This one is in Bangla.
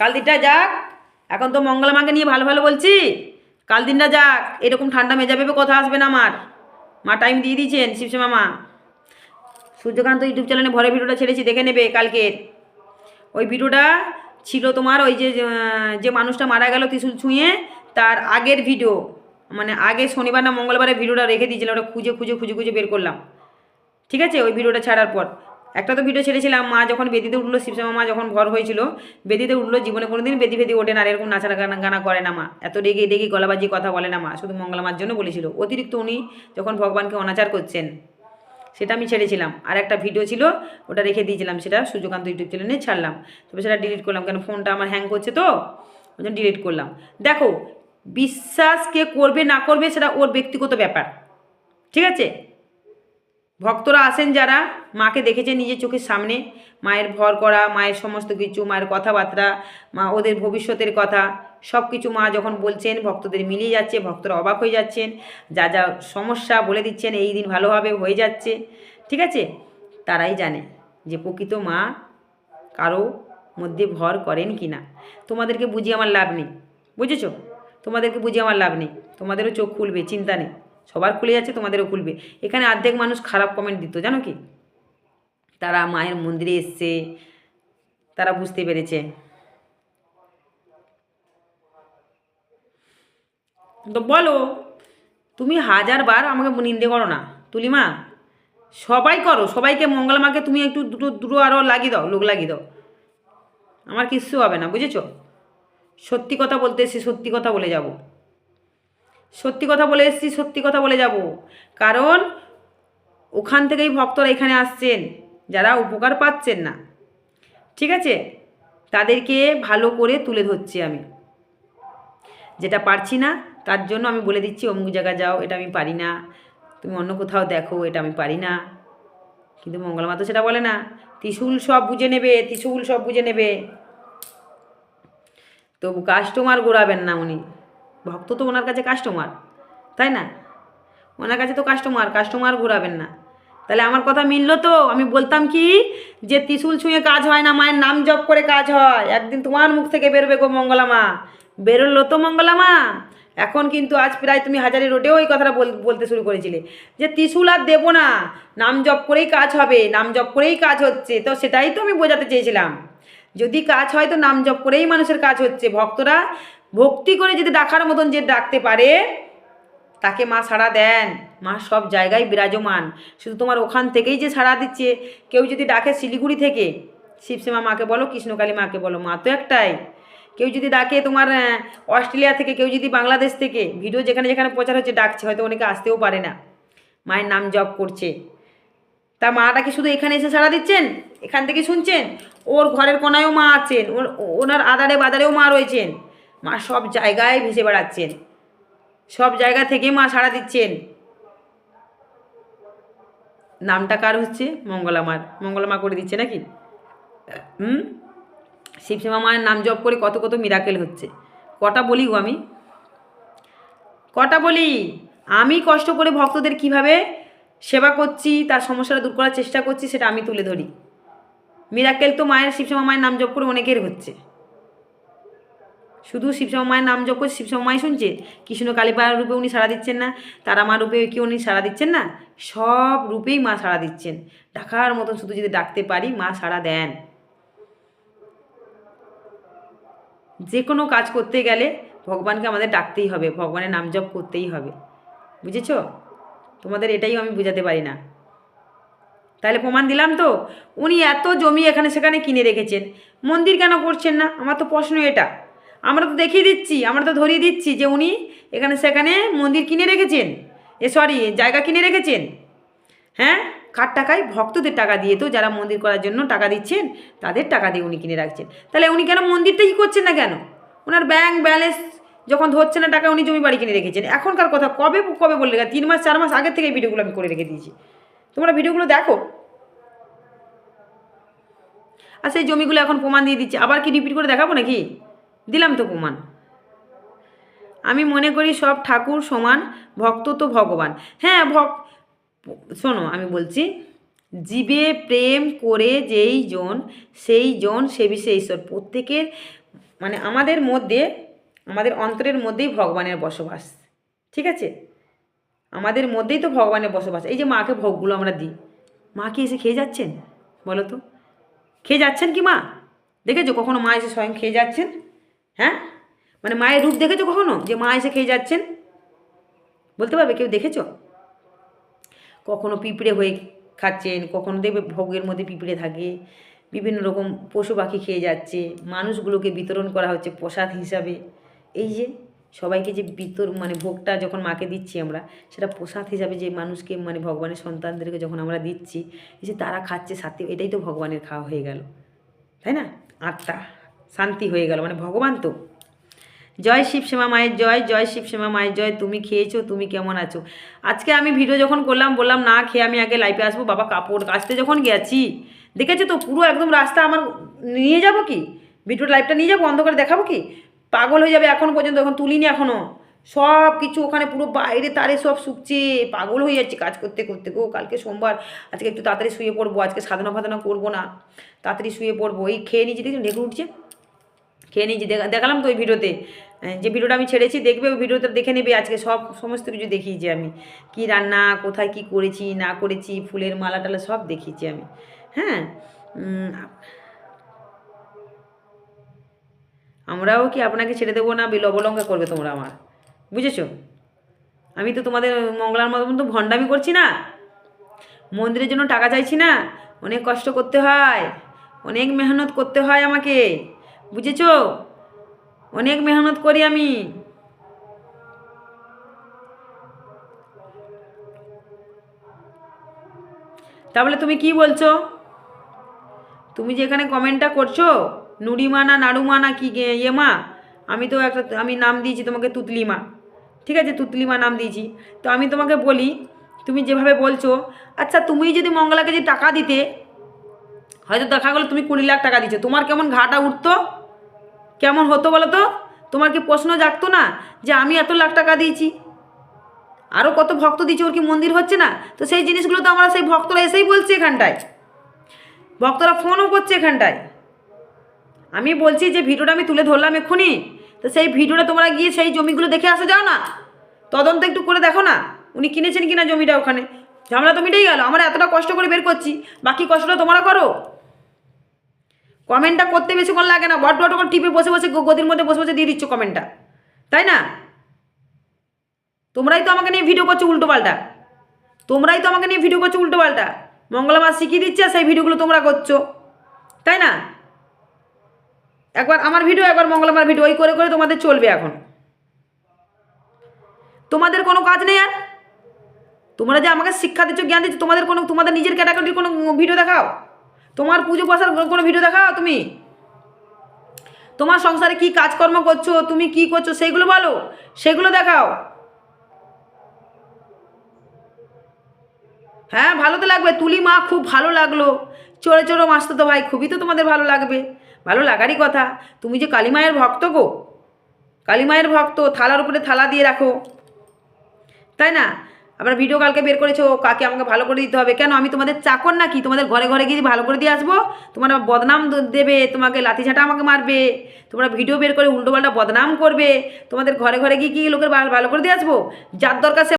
কাল দিনটা যাক। এখন তো মঙ্গলা মাকে নিয়ে ভালো ভালো বলছি। কাল দিনটা যাক। এরকম ঠান্ডা মেজা ভেবে কথা আসবে না আমার। মা টাইম দিয়ে দিয়েছেন শিবসেমা মা সূর্যকান্ত ইউটিউব চ্যানেলে ভরে ভিডিওটা ছেড়েছি, দেখে নেবে কালকের ওই ভিডিওটা ছিল তোমার ওই যে যে মানুষটা মারা গেল ত্রিশুল ছুঁয়ে, তার আগের ভিডিও। মানে আগে শনিবার না মঙ্গলবারে ভিডিওটা রেখে দিয়েছিলাম ওটা খুঁজে খুঁজে খুঁজে খুঁজে বের করলাম। ঠিক আছে? ওই ভিডিওটা ছাড়ার পর। একটা তো ভিডিও ছেড়েছিলাম, মা যখন বেদিতে উঠল, শিবশ্যামা মা যখন ভর হয়েছিল, বেদিতে উঠল, জীবনে কোনোদিন বেদি বেদি ওঠে না এরকম নাচা গানা করে না মা। এত রেগে রেগে গলাবাজি কথা বলে না মা, শুধু মঙ্গলা মার জন্য বলেছিল। অতিরিক্ত উনি যখন ভগবানকে অনাচার করছেন, সেটা আমি ছেড়েছিলাম। আর একটা ভিডিও ছিল, ওটা রেখে দিয়েছিলাম, সেটা সূর্যকান্ত ইউটিউব চ্যানেলে ছাড়লাম। তবে সেটা ডিলিট করলাম, কেন ফোনটা আমার হ্যাং করছে তো, ওই জন্য ডিলিট করলাম। দেখো, বিশ্বাস কে করবে না করবে সেটা ওর ব্যক্তিগত ব্যাপার, ঠিক আছে? ভক্তরা আসেন যারা, মাকে দেখেছে নিজের চোখের সামনে, মায়ের ভর করা, মায়ের সমস্ত কিছু, মায়ের কথাবার্তা, মা ওদের ভবিষ্যতের কথা সব কিছু মা যখন বলছেন, ভক্তদের মিলিয়ে যাচ্ছে, ভক্তরা অবাক হয়ে যাচ্ছেন, যা যা সমস্যা বলে দিচ্ছেন, এই দিন ভালোভাবে হয়ে যাচ্ছে, ঠিক আছে? তারাই জানে যে প্রকৃত মা কারও মধ্যে ভর করেন কি না তোমাদেরকে বুঝিয়ে আমার লাভ নেই, বুঝেছ? তোমাদেরকে বুঝিয়ে আমার লাভ নেই, তোমাদেরও চোখ খুলবে, চিন্তা নেই। সবার খুলে যাচ্ছে তোমাদেরও খুলবে এখানে অর্ধেক মানুষ খারাপ কমেন্ট দিত, জানো কি? তারা মায়ের মন্দিরে এসছে, তারা বুঝতে পেরেছে। তো বলো, তুমি হাজারবার আমাকে নিন্দে করো না। তুলিমা, সবাই করো, সবাইকে মঙ্গলা মাকে তুমি একটু দুটো দুটো আরও লাগিয়ে দাও, লোক লাগিয়ে দাও। আমার কিচ্ছু হবে না, বুঝেছ? সত্যি কথা বলতে এসেছি সত্যি কথা বলে যাব। সত্যি কথা বলে এসেছি, সত্যি কথা বলে যাব। কারণ ওখান থেকেই ভক্তরা এখানে আসছেন, যারা উপকার পাচ্ছেন না। ঠিক আছে? তাদেরকে ভালো করে তুলে ধরছি আমি। যেটা পারছি না, তার জন্য আমি বলে দিচ্ছি, অমুক জায়গা যাও, এটা আমি পারি না। তুমি অন্য কোথাও দেখো, এটা আমি পারি না। কিন্তু মঙ্গলমা তো সেটা বলে না। ত্রিশূল সব বুঝে নেবে, ত্রিশূল সব বুঝে নেবে। তবু কাস্টমার ঘোরাবেন না উনি। ভক্ত তো ওনার কাছে কাস্টমার তাই না? ওনার কাছে তো কাস্টমার কাস্টমার ঘোরাবেন না। তাহলে আমার কথা মিললো তো? আমি বলতাম কি? যে ত্রিশূল ছুঁয়ে কাজ হয় না, মায়ের নাম জপ করে কাজ হয়। একদিন তোমার মুখ থেকে বেরোবে গো মঙ্গলামা বেরোলো তো মঙ্গলামা এখন কিন্তু আজ প্রায় তুমি হাজারি রোডেও এই কথাটা বল- বলতে শুরু করেছিলে। যে ত্রিশূল আর দেবো না, নাম জপ করেই কাজ হবে, নাম জপ করেই কাজ হচ্ছে। তো সেটাই তো আমি বোঝাতে চেয়েছিলাম। যদি কাজ হয় তো নাম জপ করেই মানুষের কাজ হচ্ছে। ভক্তরা ভক্তি করে যদি ডাকার মতন যে ডাকতে পারে, তাকে মা সাড়া দেন। মা সব জায়গায় বিরাজমান। শুধু তোমার ওখান থেকেই যে সাড়া দিচ্ছে। কেউ যদি ডাকে শিলিগুড়ি থেকে শিবসেমা মাকে বলো, কৃষ্ণকালী মাকে বলো, মা তো একটাই। কেউ যদি ডাকে তোমার অস্ট্রেলিয়া থেকে, কেউ যদি বাংলাদেশ থেকে, ভিডিও যেখানে যেখানে প্রচার হচ্ছে, ডাকছে, হয়তো অনেকে আসতেও পারে না। মায়ের নাম জপ করছে। তা মাটা কি শুধু এখানে এসে সাড়া দিচ্ছেন? এখান থেকে শুনছেন? ওর ঘরের কোনায়ও মা আছেন, ওর, ওনার আদারে বাদারেও মা রয়েছেন। মা সব জায়গায় ভেসে বেড়াচ্ছেন। সব জায়গা থেকে মা সাড়া দিচ্ছেন। নামটা কার হচ্ছে? মঙ্গলামার মঙ্গলামা করে দিচ্ছে নাকি? হুম? শিবসীমা মায়ের নাম জপ করে কত কত মিরাকেল হচ্ছে। কটা বলি গো আমি? কটা বলি? আমি কষ্ট করে ভক্তদের কীভাবে সেবা করছি, তার সমস্যাটা দূর করার চেষ্টা করছি, সেটা আমি তুলে ধরি। মিরাকেল তো মায়ের শিবশ্যামা মায়ের নাম জপ করে অনেকের হচ্ছে। শুধু শিবশ্যামা মায়ের নাম জপ করে শিবশ্যামা মাই শুনছে? কৃষ্ণ কালীপাড়ার রূপে উনি সাড়া দিচ্ছেন না, তারা মা রূপে কি উনি সাড়া দিচ্ছেন না? সব রূপেই মা সাড়া দিচ্ছেন। ডাকার মতন শুধু যদি ডাকতে পারি, মা সাড়া দেন। যে কোনো কাজ করতে গেলে ভগবানকে আমাদের ডাকতেই হবে, ভগবানের নাম জপ করতেই হবে। বুঝেছ? তোমাদের এটাই আমি বুঝাতে পারি না। তাহলে প্রমাণ দিলাম তো? উনি এত জমি এখানে সেখানে কিনে রেখেছেন। মন্দির কেন করছেন না? আমার তো প্রশ্ন এটা। আমরা তো দেখিয়ে দিচ্ছি, আমরা তো ধরিয়ে দিচ্ছি যে উনি এখানে সেখানে মন্দির কিনে রেখেছেন। এ সরি, জায়গা কিনে রেখেছেন। হ্যাঁ? কার টাকায়? ভক্তদের টাকা দিয়ে তো যারা মন্দির করার জন্য টাকা দিচ্ছেন, তাদের টাকা দিয়ে উনি কিনে রাখছেন। তাহলে উনি কেন মন্দিরটা করছেন না কেন? ওনার ব্যাংক ব্যালেন্স যখন ধরছে না টাকা উনি জমি বাড়ি কিনে রেখেছেন। এখনকার কথা কবে কবে বললে তিন মাস, চার মাস আগের থেকে ভিডিওগুলো আমি করে রেখে দিয়েছি। তোমরা ভিডিওগুলো দেখো। আর সেই জমিগুলো এখন প্রমাণ দিয়ে দিচ্ছে। আবার কি রিপিট করে দেখাবো নাকি? দিলাম তো প্রমাণ। আমি মনে করি সব ঠাকুর সমান, ভক্ত তো ভগবান। হ্যাঁ ভক, শোনো, আমি বলছি, জীবে প্রেম করে যেই জন, সেই জন সে বিষয়ে ঈশ্বর। প্রত্যেকের মানে আমাদের মধ্যে আমাদের অন্তরের মধ্যেই ভগবানের বসবাস, ঠিক আছে? আমাদের মধ্যেই তো ভগবানের বসবাস। এই যে মাকে ভোগগুলো আমরা দিই, মা কি এসে খেয়ে যাচ্ছেন? বলো তো। খেয়ে যাচ্ছেন কি মা? দেখেছ কখনো মা এসে স্বয়ং খেয়ে যাচ্ছেন? হ্যাঁ? মানে মায়ের রূপ দেখেছ কখনো যে মা এসে খেয়ে যাচ্ছেন? বলতে পারবে কেউ দেখেছ? কখনো পিঁপড়ে হয়ে খাচ্ছেন, কখনো দেখবে ভোগের মধ্যে পিঁপড়ে থাকে, বিভিন্ন রকম পশু পাখি খেয়ে যাচ্ছে, মানুষগুলোকে বিতরণ করা হচ্ছে প্রসাদ হিসাবে। এই যে সবাইকে যে বিতর মানে ভোগটা যখন মাকে দিচ্ছি আমরা, সেটা প্রসাদ হিসাবে যে মানুষকে মানে ভগবানের সন্তানদেরকে যখন আমরা দিচ্ছি এই যে তারা খাচ্ছে সাথে, এটাই তো ভগবানের খাওয়া হয়ে গেল। তাই না? আত্মা, শান্তি হয়ে গেল মানে ভগবান তো। জয় শিবসেমা মায়ের জয় জয় শিবসেমা মায়ের জয়, তুমি খেয়েছো, তুমি কেমন আছো? আজকে আমি ভিডিও যখন করলাম, বললাম, না, খেয়ে আমি আগে লাইফে আসব, বাবা কাপড় কাচতে যখন গেছি। দেখেছ তো, পুরো একদম রাস্তা আমার নিয়ে যাব কি? ভিডিও লাইভটা নিয়ে যাব, অন্ধকারে দেখাবো কি? পাগল হয়ে যাবে এখন পর্যন্ত, এখন তুলিনি এখনও সব কিছু ওখানে পুরো বাইরে তারে সব শুকছে। পাগল হয়ে যাচ্ছে কাজ করতে করতে। গো, কালকে সোমবার, আজকে একটু তাড়াতাড়ি শুয়ে পড়ব, আজকে সাধনা ফাধনা করব না। তাড়াতাড়ি শুয়ে পড়ব। এই খেয়ে নিয়েছি, দেখছি ঢেকে উঠছে? খেয়ে নিয়েছি, দেখা, দেখালাম তো ওই ভিডিওতে। যে ভিডিওটা আমি ছেড়েছি, দেখবে ওই ভিডিওটা দেখে নেবে আজকে। সব, সমস্ত কিছু দেখিয়েছি আমি। কি রান্না, কোথায় কি করেছি, না করেছি, ফুলের মালা টালা সব দেখিয়েছি আমি। হ্যাঁ আমরাও কি আপনাকে ছেড়ে দেবো না? বিল বিলবলঙ্কা করবে তোমরা আমার। বুঝেছ? আমি তো তোমাদের মঙ্গলার মতন তো ভণ্ডামি করছি না। মন্দিরের জন্য টাকা চাইছি না। অনেক কষ্ট করতে হয়। অনেক মেহনত করতে হয় আমাকে। বুঝেছ? অনেক মেহনত করি আমি। তাহলে তুমি কি বলছো? তুমি যে এখানে কমেন্টটা করছ নুড়িমা না নাড়ুমা না কি ইয়ে মা, আমি তো একটা, আমি নাম দিয়েছি তোমাকে তুতলিমা। ঠিক আছে, তুতলিমা নাম দিয়েছি। তো আমি তোমাকে বলি, তুমি যেভাবে বলছো আচ্ছা তুমি যদি মঙ্গলাকে যে টাকা দিতে, হয়তো দেখা গেলো তুমি কুড়ি লাখ টাকা দিচ্ছ তোমার কেমন ঘাটা উঠতো? কেমন হতো বলো তো? তোমার কি প্রশ্ন জাগতো না যে আমি এত লাখ টাকা দিয়েছি? আরও কত ভক্ত দিচ্ছে ওর কি মন্দির হচ্ছে না? তো সেই জিনিসগুলো তো আমরা সেই ভক্তরা এসেই বলছে এখানটায়। ভক্তরা ফোনও করছে এখানটায়। আমি বলছি যে ভিডিওটা আমি তুলে ধরলাম এক্ষুনি। তো সেই ভিডিওটা তোমরা গিয়ে সেই জমিগুলো দেখে আসা যাও না। তদন্ত একটু করে দেখো না, উনি কিনেছেন কিনা জমিটা ওখানে। ঝামেলা তো মিটেই গেল, আমরা এতটা কষ্ট করে বের করছি, বাকি কষ্টটা তোমরা করো। কমেন্টটা করতে বেশিক্ষণ লাগে না বট বট করে টিপে বসে বসে গদির মধ্যে বসে বসে দিয়ে দিচ্ছ কমেন্টটা তাই না? তোমরাই তো আমাকে নিয়ে ভিডিও করছ উল্টো পাল্টা। তোমরাই তো আমাকে নিয়ে ভিডিও করছ উল্টো পাল্টা। মঙ্গলা মা শিখিয়ে দিচ্ছে, সেই ভিডিওগুলো তোমরা করছ। তাই না? একবার আমার ভিডিও একবার মঙ্গলবার ভিডিও ওই করে করে তোমাদের চলবে এখন। তোমাদের কোনো কাজ নেই আর? তোমরা যে আমাকে শিক্ষা দিচ্ছ, জ্ঞান দিচ্ছ, তোমাদের কোনো, তোমাদের নিজের ক্যাটাগরির কোনো ভিডিও দেখাও? তোমার পুজো পাশার কোনো ভিডিও দেখাও তুমি? তোমার সংসারে কি কাজকর্ম করছ, তুমি কি করছ সেইগুলো বলো। সেগুলো দেখাও। হ্যাঁ ভালো তো লাগবে। তুলি মা খুব ভালো লাগল। চড়ে চড়ো মাসতো তো ভাই, খুবই তো তোমাদের ভালো লাগবে। ভালো লাগারই কথা। তুমি যে কালীমায়ের ভক্ত গো। কালীমায়ের ভক্ত, থালার উপরে থালা দিয়ে রাখো। তাই না? আবার ভিডিও কালকে বের করেছ, কাকে আমাকে ভালো করে দিতে হবে? কেন, আমি তোমাদের চাকর নাকি? তোমাদের ঘরে ঘরে গিয়ে ভালো করে দিয়ে আসব? তোমার বদনাম দেবে, তোমাকে লাঠিঝাঁটা আমাকে মারবে। তোমরা ভিডিও বের করে উল্টোপাল্টা বদনাম করবে। তোমাদের ঘরে ঘরে গিয়ে কি লোকের ভালো করে দিয়ে আসব? যার দরকার